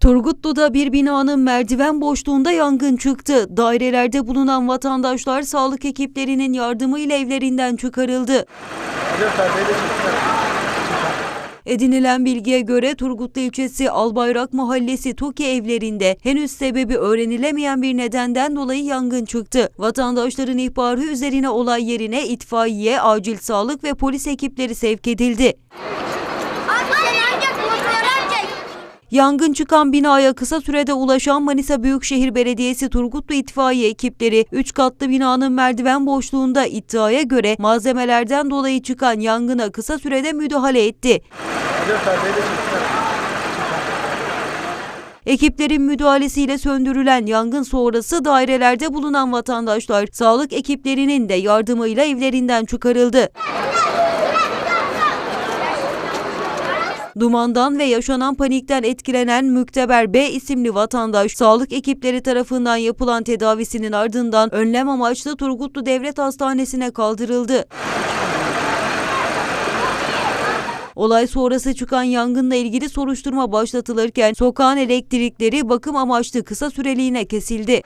Turgutlu'da bir binanın merdiven boşluğunda yangın çıktı. Dairelerde bulunan vatandaşlar sağlık ekiplerinin yardımıyla evlerinden çıkarıldı. Edinilen bilgiye göre Turgutlu ilçesi Albayrak Mahallesi Toki evlerinde henüz sebebi öğrenilemeyen bir nedenden dolayı yangın çıktı. Vatandaşların ihbarı üzerine olay yerine itfaiye, acil sağlık ve polis ekipleri sevk edildi. Yangın çıkan binaya kısa sürede ulaşan Manisa Büyükşehir Belediyesi Turgutlu İtfaiye ekipleri 3 katlı binanın merdiven boşluğunda iddiaya göre malzemelerden dolayı çıkan yangına kısa sürede müdahale etti. Ekiplerin müdahalesiyle söndürülen yangın sonrası dairelerde bulunan vatandaşlar sağlık ekiplerinin de yardımıyla evlerinden çıkarıldı. Dumandan ve yaşanan panikten etkilenen Mükteber B isimli vatandaş sağlık ekipleri tarafından yapılan tedavisinin ardından önlem amaçlı Turgutlu Devlet Hastanesi'ne kaldırıldı. Olay sonrası çıkan yangınla ilgili soruşturma başlatılırken sokağın elektrikleri bakım amaçlı kısa süreliğine kesildi.